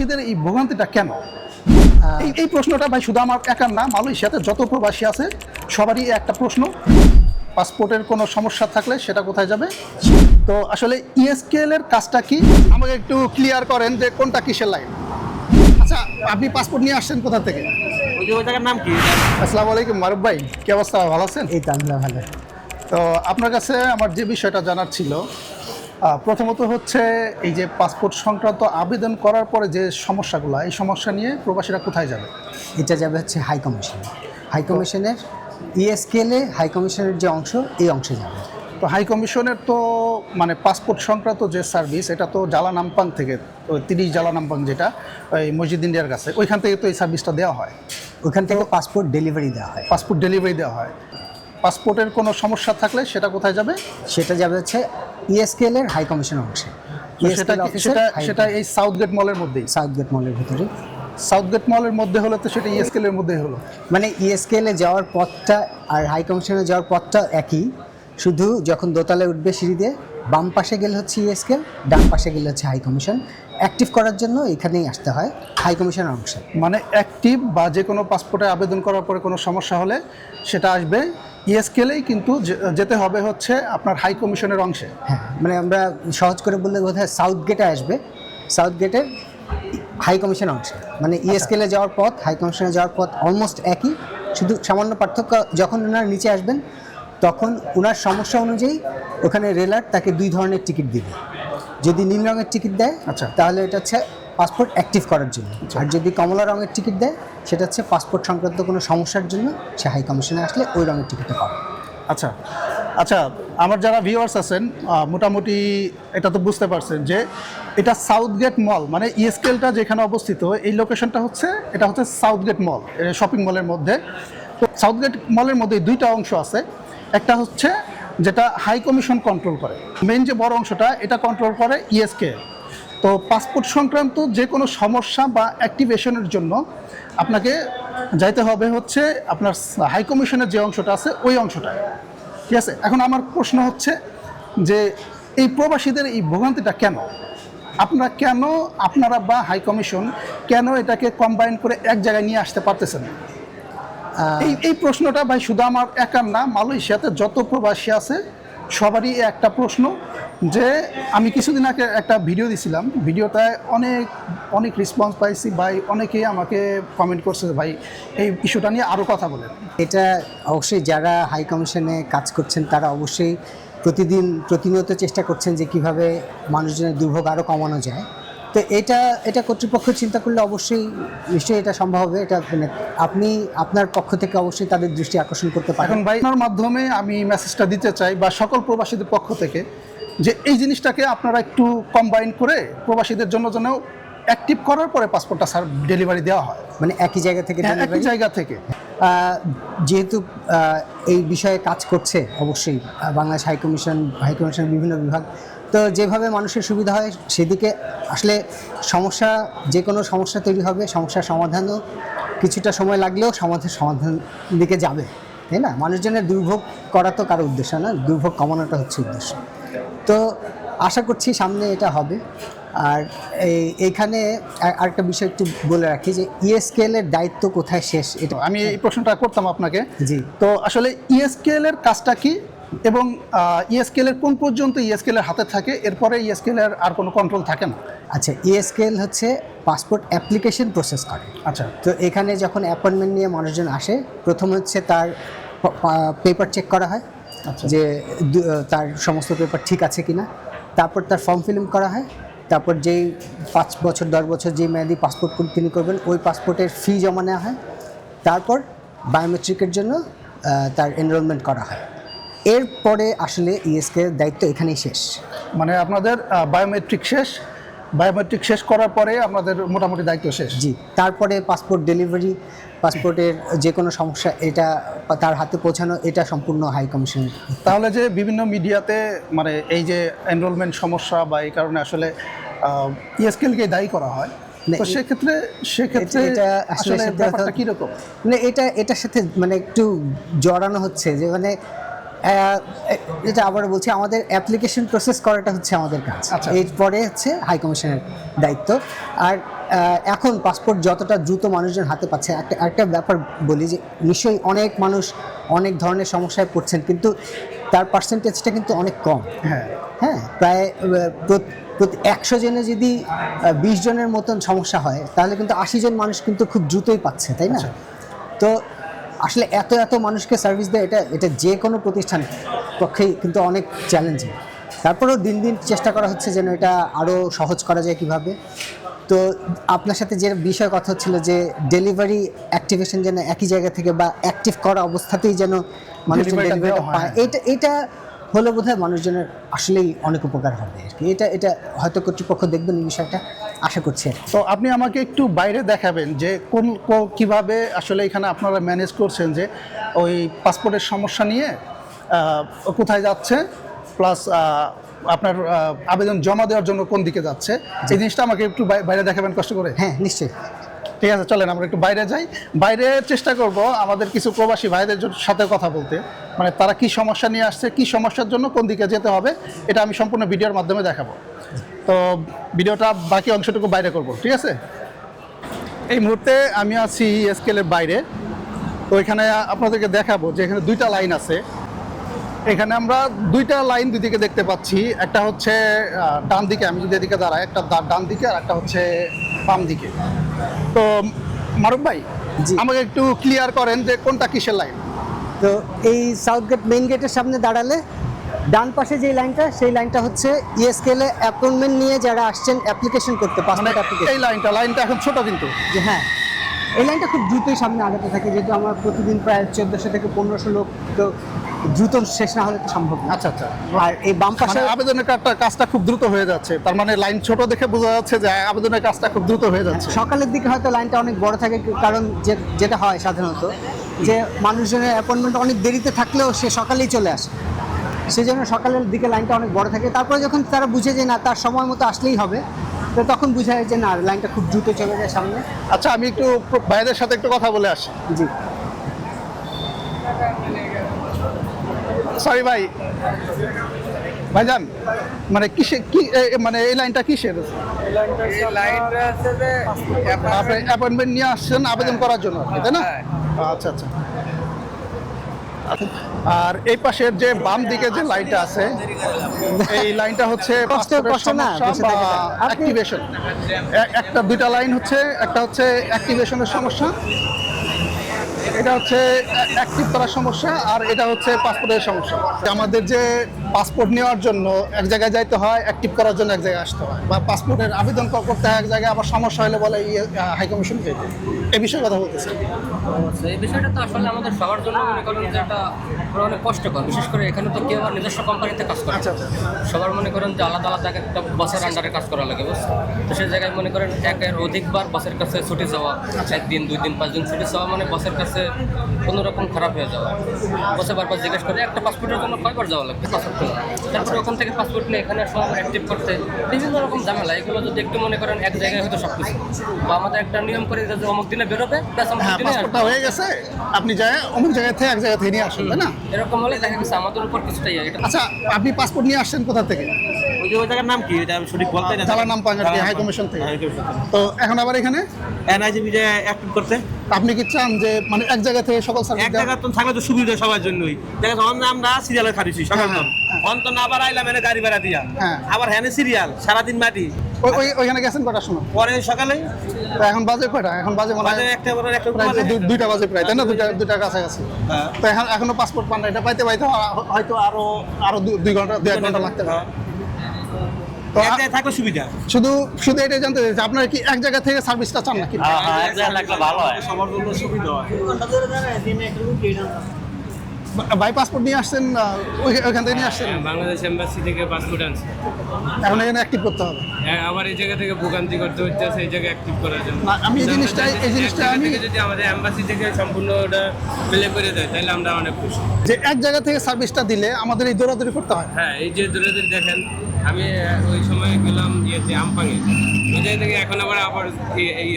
প্রবাসীদের এই ভোগান্তিটা কেন? এই এই প্রশ্নটা ভাই শুধু আমার একার না মালয়েশিয়াতে যত প্রবাসী আছে সবারই একটা প্রশ্ন। পাসপোর্টের কোনো সমস্যা থাকলে সেটা কোথায় যাবে? তো আসলে ইএসকেএল এর কাজটা কি? আমাকে একটু ক্লিয়ার করেন যে কোনটা কিসের লাইন আচ্ছা আপনি পাসপোর্ট নিয়ে আসছেন কোথা থেকে? ওই জায়গার নাম কি? আসসালামু আলাইকুম মারুফ ভাই। কি অবস্থা? ভালো আছেন? এই তো আমরা ভালো। তো আপনার কাছে আমার যে বিষয়টা জানার ছিল প্রথমত হচ্ছে এই যে পাসপোর্ট সংক্রান্ত আবেদন করার পরে যে সমস্যাগুলো এই সমস্যা নিয়ে প্রবাসীরা কোথায় যাবে? এটা যাবে হচ্ছে হাই কমিশন হাই কমিশনের ইএসকেলে হাই কমিশনের যে অংশ এই অংশে যাবে। তো হাই কমিশনের তো মানে পাসপোর্ট সংক্রান্ত যে সার্ভিস এটা তো জালানাম্পাং থেকে ওই তিরিশ জালানাম্পাং যেটা ওই মসজিদ ইন্ডিয়ার কাছে ওইখান থেকে তো এই সার্ভিসটা দেওয়া হয়। ওইখান থেকে পাসপোর্ট ডেলিভারি দেওয়া হয়। পাসপোর্ট ডেলিভারি দেওয়া হয়। পাসপোর্টের কোনো সমস্যা থাকলে সেটা কোথায় যাবে? সেটা যাবে হচ্ছে ইএসকেলের হাই কমিশনের অংশে। সেটা কি- সেটা সেটা এই সাউথ গেট মলের মধ্যেই? সাউথ গেট মলের ভিতরে। সাউথ গেট মলের মধ্যে হলে তো সেটা ইএসকেলের মধ্যেই হলো। মানে ইএসকেলে যাওয়ার পথটা আর হাই কমিশনে যাওয়ার পথটা একই। শুধু যখন দোতলায় উঠবে সিঁড়ি দিয়ে বাম পাশে গেলে হচ্ছে ইএসকেল ডান পাশে গেলে হচ্ছে হাই কমিশন অ্যাক্টিভ করার জন্য এখানেই আসতে হয় হাই কমিশনের অংশে। মানে অ্যাক্টিভ বা যে কোনো পাসপোর্টে আবেদন করার পরে কোনো সমস্যা হলে সেটা আসবে ইএসকেলেই কিন্তু যেতে হবে হচ্ছে আপনার হাই কমিশনের অংশে। হ্যাঁ মানে আমরা সহজ করে বললে বোধ হয় সাউথ গেটে আসবে। সাউথ গেটের হাই কমিশন অংশে। মানে ইএসকেলে যাওয়ার পথ হাই কমিশনে যাওয়ার পথ অলমোস্ট একই। শুধু সামান্য পার্থক্য যখন ওনার নিচে আসবেন তখন ওনার সমস্যা অনুযায়ী ওখানে রেলার তাকে দুই ধরনের টিকিট দিবে। যদি নীল রঙের টিকিট দেয় আচ্ছা। তাহলে এটা হচ্ছে পাসপোর্ট অ্যাক্টিভ করার জন্য। আর যদি কমলা রঙের টিকিট দেয়, সেটা হচ্ছে পাসপোর্ট সংক্রান্ত কোনো সমস্যার জন্য সে হাই কমিশনে আসলে ওই রঙের টিকিটটা পাবে। আচ্ছা আচ্ছা আমার যারা ভিউয়ার্স আছেন মোটামুটি এটা তো বুঝতে পারছেন যে এটা সাউথ গেট মল মানে ইএসকেলটা যেখানে অবস্থিত, এই লোকেশনটা হচ্ছে, এটা হচ্ছে সাউথ গেট মল শপিং মলের মধ্যে। তো সাউথ গেট মলের মধ্যে দুইটা অংশ আছে। একটা হচ্ছে যেটা হাই কমিশন কন্ট্রোল করে। মেন যে বড় অংশটা, এটা কন্ট্রোল করে ইএসকে তো পাসপোর্ট সংক্রান্ত যে কোনো সমস্যা বা অ্যাক্টিভেশনের জন্য আপনাকে যাইতে হবে হচ্ছে আপনার হাই কমিশনের যে অংশটা আছে, ওই অংশটায়। ঠিক আছে? এখন আমার প্রশ্ন হচ্ছে যে এই প্রবাসীদের এই ভোগান্তিটা কেন? আপনারা কেন আপনারা বা হাই কমিশন কেন এটাকে কম্বাইন করে এক জায়গায় নিয়ে আসতে পারতেছেন? এই এই প্রশ্নটা ভাই শুধু আমার একার না, মালয়েশিয়াতে যত প্রবাসী আছে সবারই একটা প্রশ্ন যে আমি কিছুদিন আগে একটা ভিডিও দিছিলাম। ভিডিওটায় অনেক অনেক রেসপন্স পাইছি। ভাই, অনেকেই আমাকে কমেন্ট করছে ভাই, এই ইস্যুটা নিয়ে আরও কথা বলেন। এটা অবশ্যই যারা হাই কমিশনে কাজ করছেন, তারা অবশ্যই প্রতিদিন প্রতিনিয়ত চেষ্টা করছেন যে কীভাবে মানুষজনের দুর্ভোগ আরও কমানো যায়। তো এটা এটা কর্তৃপক্ষ চিন্তা করলে অবশ্যই নিশ্চয়ই এটা সম্ভব হবে এটা মানে আপনি আপনার পক্ষ থেকে অবশ্যই তাদের দৃষ্টি আকর্ষণ করতে পারেন। এখন ভাই আপনার মাধ্যমে আমি মেসেজটা দিতে চাই বা সকল প্রবাসীদের পক্ষ থেকে যে এই জিনিসটাকে আপনারা একটু কম্বাইন করে প্রবাসীদের জন্য যেন অ্যাক্টিভ করার পরে পাসপোর্টটা স্যার ডেলিভারি দেওয়া হয়। মানে একই জায়গা থেকে হ্যাঁ, একই জায়গা থেকে। যেহেতু এই বিষয়ে কাজ করছে অবশ্যই বাংলাদেশ হাই কমিশন হাই কমিশনের বিভিন্ন বিভাগ তো যেভাবে মানুষের সুবিধা হয় সেদিকে আসলে সমস্যা যে কোনো সমস্যা তৈরি হবে সমস্যার সমাধানও কিছুটা সময় লাগলেও সমাধান সমাধান দিকে যাবে তাই না? মানুষজনের দুর্ভোগ করা তো কারও উদ্দেশ্য না দুর্ভোগ কমানোটা হচ্ছে উদ্দেশ্য। তো আশা করছি সামনে এটা হবে। আর এই এইখানে আর- আরেকটা বিষয় একটু বলে রাখি যে ইএসকেএল এর দায়িত্ব কোথায় শেষ এটা আমি এই প্রশ্নটা করতাম আপনাকে। জি। তো আসলে ইএসকেএল এর কাজটা কি? এবং ইএসকেএল এর কোন পর্যন্ত ইএসকেএল এর হাতে থাকে এরপরে ইএসকেএল এর আর কোনো কন্ট্রোল থাকে না। আচ্ছা ইএসকেল হচ্ছে পাসপোর্ট অ্যাপ্লিকেশন প্রসেস করে। আচ্ছা। তো এখানে যখন অ্যাপয়েন্টমেন্ট নিয়ে মানুষজন আসে প্রথম হচ্ছে তার পেপার চেক করা হয় আচ্ছা। যে তার সমস্ত পেপার ঠিক আছে কিনা। তারপর তার ফর্ম ফিল করা হয় তারপর যেই পাঁচ বছর দশ বছর যে মেয়াদি পাসপোর্ট তিনি করবেন ওই পাসপোর্টের ফি জমা নেওয়া হয়। তারপর বায়োমেট্রিকের জন্য তার এনরোলমেন্ট করা হয়। এরপরে আসলে ইএসকে দায়িত্ব এখানেই শেষ। মানে আপনাদের বায়োমেট্রিক শেষ। বায়োমেট্রিক শেষ করার পরে আপনাদের মোটামুটি দায়িত্ব শেষ। জি তারপরে পাসপোর্ট ডেলিভারি পাসপোর্টের যে কোনো সমস্যা এটা তার হাতে পৌঁছানো এটা সম্পূর্ণ হাই কমিশনের তাহলে যে বিভিন্ন মিডিয়াতে মানে এই যে এনরোলমেন্ট সমস্যা বা এই কারণে আসলে ইএসকেলকে দায়ী করা হয় তো সেক্ষেত্রে সেক্ষেত্রে এটা আসলে ব্যাপারটা কীরকম? মানে এটা এটার সাথে মানে একটু জড়ানো হচ্ছে যে মানে এটা আবার বলছি আমাদের অ্যাপ্লিকেশন প্রসেস করাটা হচ্ছে আমাদের কাজ। আচ্ছা। এরপরে হচ্ছে হাই কমিশনের দায়িত্ব। আর এখন পাসপোর্ট যতটা দ্রুত মানুষজন হাতে পাচ্ছে একটা একটা ব্যাপার বলি যে নিশ্চয়ই অনেক মানুষ অনেক ধরনের সমস্যায় পড়ছেন কিন্তু তার পার্সেন্টেজটা কিন্তু অনেক কম। হ্যাঁ। হ্যাঁ প্রায় প্রতি একশো জনে যদি বিশ জনের মতন সমস্যা হয় তাহলে কিন্তু আশি জন মানুষ কিন্তু খুব দ্রুতই পাচ্ছে তাই না? তো আসলে এত এত মানুষকে সার্ভিস দেয় এটা এটা যে কোনো প্রতিষ্ঠান পক্ষেই কিন্তু অনেক চ্যালেঞ্জিং তারপরেও দিন দিন চেষ্টা করা হচ্ছে যেন এটা আরও সহজ করা যায় কীভাবে। তো আপনার সাথে যে বিষয় কথা হচ্ছিল যে ডেলিভারি অ্যাক্টিভেশন যেন একই জায়গা থেকে বা অ্যাক্টিভ করা অবস্থাতেই যেন মানুষ Delivery ডেলিভারিটা হয়। পায় এটা এটা হলে বোধহয় মানুষজনের আসলেই অনেক উপকার হবে আর কি। এটা এটা হয়তো কর্তৃপক্ষ দেখবেন এই বিষয়টা। আশা করছি। তো আপনি আমাকে একটু বাইরে দেখাবেন যে কোন কো- কীভাবে আসলে এখানে আপনারা ম্যানেজ করছেন যে ওই পাসপোর্টের সমস্যা নিয়ে কোথায় যাচ্ছে প্লাস আপনার আবেদন জমা দেওয়ার জন্য কোন দিকে যাচ্ছে। এই জিনিসটা আমাকে একটু বাইরে দেখাবেন কষ্ট করে? হ্যাঁ নিশ্চয়ই। ঠিক আছে, চলেন, আমরা একটু বাইরে যাই। বাইরে চেষ্টা করব আমাদের কিছু প্রবাসী ভাইদের সাথে কথা বলতে। মানে তারা কি সমস্যা নিয়ে আসছে, কি সমস্যার জন্য কোন দিকে যেতে হবে, এটা আমি সম্পূর্ণ ভিডিওর মাধ্যমে দেখাবো। তো ভিডিওটা বাকি অংশটুকু বাইরে করব, ঠিক আছে? এই মুহূর্তে আমি আছি স্কেলের বাইরে। তো এখানে আপনাদেরকে দেখাবো যে এখানে দুইটা লাইন আছে। এখানে আমরা দুইটা লাইন দুই দিকে দেখতে পাচ্ছি। একটা হচ্ছে ডান দিকে, আমি যদি এদিকে দাঁড়াই, একটা ডান দিকে আর একটা হচ্ছে বাম দিকে। তো মারুফ ভাই আমাকে একটু ক্লিয়ার করেন যে কোনটা কিসের লাইন তো এই সাউথ গেট মেইন গেটের সামনে দাঁড়ালে ডান পাশে যে লাইনটা সেই লাইনটা হচ্ছে E ইএসকেলে অ্যাপয়েন্টমেন্ট নিয়ে যারা আসছেন অ্যাপ্লিকেশন করতে মানে পাসপোর্ট অ্যাপ্লিকেশন এই লাইনটা লাইনটা এখন ছোট কিন্তু। যে হ্যাঁ। এই লাইনটা খুব দ্রুতই সামনে আগাতে থাকে যেহেতু আমার প্রতিদিন প্রায় চোদ্দোশো থেকে পনেরোশো লোক তো দ্রুত শেষ না হলে সম্ভব না। আচ্ছা আচ্ছা। আর এই বাম পাশে মানে আবেদনের কাজটা কাজটা খুব দ্রুত হয়ে যাচ্ছে। তার মানে লাইন ছোট দেখে বোঝা যাচ্ছে যে আবেদনের কাজটা খুব দ্রুত হয়ে যাচ্ছে। সকালের দিকে হয়তো লাইনটা অনেক বড় থাকে কারণ যে যেটা হয় সাধারণত যে মানুষজনের অ্যাপয়েন্টমেন্ট অনেক দেরিতে থাকলেও সে সকালেই চলে আসে। সেই জন্য সকালের দিকে লাইনটা অনেক বড় থাকে। তারপরে যখন তারা বুঝে যে না তার সময় মতো আসলেই হবে তো তখন বুঝা যায় যে না লাইনটা খুব দ্রুত চলে যায় সামনে। আচ্ছা আমি একটু ভাইদের সাথে একটু কথা বলে আসি। জি। সরি ভাই। ভাইজান মানে কিসে কি মানে এই লাইনটা কিসের? অ্যাপয়েন্টমেন্ট নিয়ে আসছেন আবেদন করার জন্য আর তাই না? হ্যাঁ। আচ্ছা আচ্ছা। আর এই পাশের যে বাম দিকে যে লাইনটা আছে এই লাইনটা হচ্ছে অ্যাক্টিভেশন একটা দুইটা লাইন হচ্ছে একটা হচ্ছে অ্যাক্টিভেশনের সমস্যা এটা হচ্ছে অ্যাক্টিভ করার সমস্যা আর এটা হচ্ছে পাসপোর্টের সমস্যা। আমাদের যে পাসপোর্ট নেওয়ার জন্য এক জায়গায় যাইতে হয় অ্যাক্টিভ করার জন্য এক জায়গায় আসতে হয়। বা পাসপোর্টের আবেদন করতে হয় এক জায়গায় আবার সমস্যা হলে বলে হাই কমিশন যেতে এই বিষয়ে কথা বলতেছে। তো এই বিষয়টা তো আসলে আমাদের সবার জন্য মনে করেন যে এটা অনেক কষ্টকর। বিশেষ করে এখানে তো কেউ আর নিজস্ব কোম্পানিতে কাজ করে আচ্ছা আচ্ছা। সবার মনে করেন যে আলাদা আলাদা একটা বাসের আন্ডারে কাজ করা লাগে বুঝছ তো সেই জায়গায় মনে করেন একের অধিকবার বাসের কাছে ছুটি যাওয়া একদিন দুই দিন পাঁচ দিন ছুটি যাওয়া মানে বাসের কাছে কোনো রকম খারাপ হয়ে যাওয়া। বসে বারবার জিজ্ঞেস করে একটা পাসপোর্টের জন্য কয়বার যাওয়া লাগবে? পাসপোর্ট তারপরে ওখান থেকে পাসপোর্ট নিয়ে এখানে সব অ্যাক্টিভ করতে বিভিন্ন রকম ঝামেলা। এগুলো যদি একটু মনে করেন এক জায়গায় হয়তো সব কিছু বা আমাদের একটা নিয়ম করে যে অমুক দিনে বেরোবে হ্যাঁ। পাসপোর্টটা হয়ে গেছে আপনি যায় অমুক জায়গায় থেকে এক জায়গা থেকে নিয়ে আসুন তাই না? এরকম হলে দেখা গেছে আমাদের উপর কিছুটাই এটা আচ্ছা আপনি পাসপোর্ট নিয়ে আসছেন কোথা থেকে? ওই জায়গার নাম কি? এটা সঠিক বলতে না। জালা নাম আর হাই কমিশন থেকে। তো এখন আবার এখানে? এনআইজি বিজয় অ্যাক্টিভ করতে। আপনি কি চান যে মানে এক জায়গা থেকে সকল সার্ভিস এক জায়গা তো থাকলে তো সুবিধা সবার জন্যই। দেখা যাচ্ছে অন্য আমরা সিরিয়ালে খারিছি সকাল হ্যাঁ, অন্ত না আবার আইলাম এনে গাড়ি ভাড়া দিয়া। হ্যাঁ। আবার হ্যানে সিরিয়াল সারাদিন মাটি। ওই ওই- ওইখানে গেছেন কটার সময়? পরে সকালে। তো এখন বাজে কয়টা? এখন বাজে মনে হয় একটা বড় একটা প্রায় দুইটা বাজে প্রায় তাই না? দুইটা দুইটা কাছাকাছি। হ্যাঁ। তো এখন এখনও পাসপোর্ট পান না এটা পাইতে পাইতে হয়তো আরও আরও দুই ঘণ্টা দুই এক ঘণ্টা লাগতে পারে। থাকলে সুবিধা। শুধু শুধু এটাই জানতে চাইছি আপনারা কি এক জায়গা থেকে সার্ভিসটা চান নাকি? হ্যাঁ ভালো হয়। সবার জন্য সুবিধা হয়। বাই পাসপোর্ট নিয়ে আসছেন ওইখান থেকে নিয়ে আসছেন? বাংলাদেশ এম্বাসি থেকে পাসপোর্ট আনছে। এখন এখানে অ্যাক্টিভ করতে হবে? হ্যাঁ, আবার এই জায়গা থেকে ভোগান্তি করতে হচ্ছে সেই জায়গায় অ্যাক্টিভ করার জন্য। আমি এই আমাদের এই জিনিসটা আমি- যদি আমাদের এম্বাসি থেকে সম্পূর্ণ ওটা প্লে করে দেয় তাহলে আমরা অনেক খুশি। যে এক জায়গা থেকে সার্ভিসটা দিলে আমাদের এই দৌড়াদৌড়ি করতে হয়? হ্যাঁ এই যে দূরে দেখেন আমি ওই সময় গেলাম ইয়েতে আমপাঙে। ওই জায়গা থেকে এখন আবার আবার এই- এই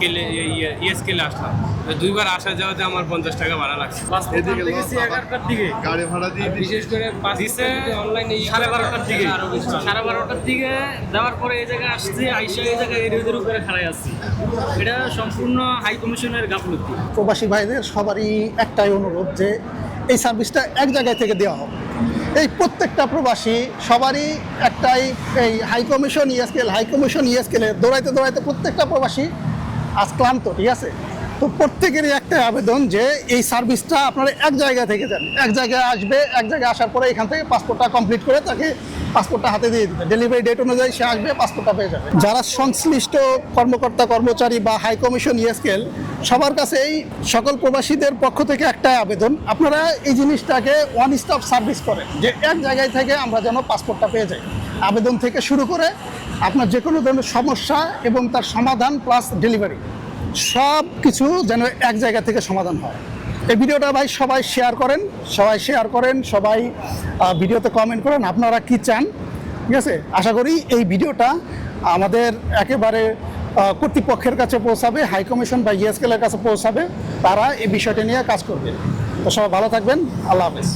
কেলে ইয়েস কেলে আসলাম। দুইবার আসা যাওয়াতে আমার পঞ্চাশ টাকা ভাড়া লাগছে। এগারোটার দিকে। গাড়ি ভাড়া দিয়ে বিশেষ করে দিছে অনলাইনে সাড়ে বারোটার দিকে। সাড়ে বারোটার দিকে যাওয়ার পরে এই জায়গায় আসছে আইসা এই জায়গায় এর উপরে খাড়াই আসছি এটা সম্পূর্ণ হাই কমিশনের গাফলতি। প্রবাসী ভাইদের সবারই একটাই অনুরোধ যে এই সার্ভিসটা এক জায়গায় থেকে দেওয়া হোক। এই প্রত্যেকটা প্রবাসী সবারই একটাই এই হাই কমিশন ইএসকেল হাই কমিশন ইএসকেলে দৌড়াইতে দৌড়াইতে প্রত্যেকটা প্রবাসী আজ ক্লান্ত, ঠিক আছে? তো প্রত্যেকেরই একটা আবেদন যে এই সার্ভিসটা আপনারা এক জায়গা থেকে যান। এক জায়গায় আসবে, এক জায়গায় আসার পরে এখান থেকে পাসপোর্টটা কমপ্লিট করে তাকে পাসপোর্টটা হাতে দিয়ে দিবে ডেলিভারি ডেট অনুযায়ী সে আসবে পাসপোর্টটা পেয়ে যাবে। যারা সংশ্লিষ্ট কর্মকর্তা, কর্মচারী বা হাই কমিশন ইএসকেল সবার কাছে এই সকল প্রবাসীদের পক্ষ থেকে একটা আবেদন। আপনারা এই জিনিসটাকে ওয়ান স্টপ সার্ভিস করেন যে এক জায়গায় থেকে আমরা যেন পাসপোর্টটা পেয়ে যাই। আবেদন থেকে শুরু করে আপনার যে কোনো ধরনের সমস্যা এবং তার সমাধান প্লাস ডেলিভারি সব কিছু যেন এক জায়গা থেকে সমাধান হয়। এই ভিডিওটা ভাই সবাই শেয়ার করেন, সবাই শেয়ার করেন, সবাই ভিডিওতে কমেন্ট করেন, আপনারা কি চান? ঠিক আছে? আশা করি এই ভিডিওটা আমাদের একেবারে কর্তৃপক্ষের কাছে পৌঁছাবে হাই কমিশন বা ইএসকেলের কাছে পৌঁছাবে, তারা এই বিষয়টা নিয়ে কাজ করবে। তো সবাই ভালো থাকবেন, আল্লাহ হাফেজ।